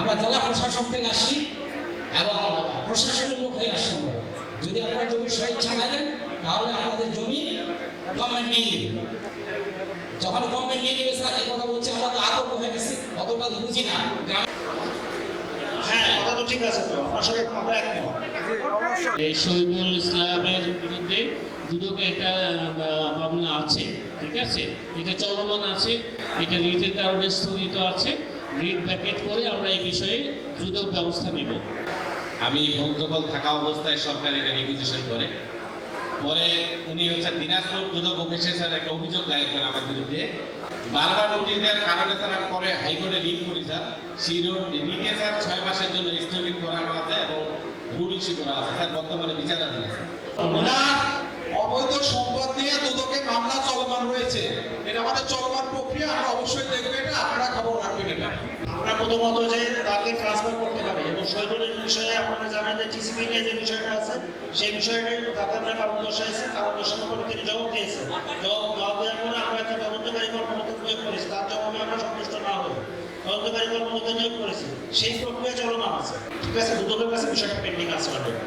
আমরা জেলা প্রশাসক থেকে আসছি এবং প্রশাসনের লোক হয়ে আমরা। যদি আপনারা জমি স্বেচ্ছা না দেন তাহলে আমাদের জমি গভর্নমেন্ট নিয়ে নেবে। যখন গভর্নমেন্ট নিয়ে নেবে স্যার এই কথা বলছে আমরা তো আতঙ্ক হয়ে গেছি অতটা বুঝি না। হ্যাঁ কথা তো ঠিক আছে তো আপনার সাথে আমরা একমত। এই শহীদুল ইসলামের বিরুদ্ধে দুদক একটা মামলা আছে ঠিক আছে? এটা চলমান আছে এটা রিটের কারণে স্থগিত আছে। রিট ব্যাকেট করে আমরা এই বিষয়ে দ্রুত ব্যবস্থা নেব। আমি ভোগ্যবল থাকা অবস্থায় সরকার এটা রিকুইজিশন করে। পরে উনি হচ্ছে দিনাজপুর দুদক অফিসে স্যার একটা অভিযোগ দায়ের করেন আমার বিরুদ্ধে। বারবার নোটিশ দেওয়ার কারণে স্যার আমি পরে হাইকোর্টে রিট করি স্যার। সেই রিটে স্যার ছয় মাসের জন্য স্থগিত করানো আছে এবং রুল ইস্যু করা আছে। স্যার বর্তমানে বিচারাধীন আছে। অবৈধ সম্পদ নিয়ে দুদকে মামলা চলমান রয়েছে। এটা আমাদের চলমান প্রক্রিয়া আমরা অবশ্যই দেখব এটা। প্রথমত যে তাকে ট্রান্সফার করতে হবে। এবং শহীদুলের বিষয়ে আপনারা জানেন যে টিসিপি নিয়ে যে বিষয়টা আছে, সেই বিষয়টাই তাকে আমরা কারণ দর্শাইছি কারণ দর্শানোর পরে তিনি জবাব জবাব জবাব দেওয়ার পরে আমরা একটা তদন্তকারী কর্মকর্তা নিয়োগ করেছি। তার জবাবে আমরা সন্তুষ্ট না হই তদন্তকারী কর্মকর্তা নিয়োগ করেছি। সেই প্রক্রিয়া চলমান আছে। ঠিক আছে, দুদকের কাছে বিষয়টা পেন্ডিং আছে অলরেডি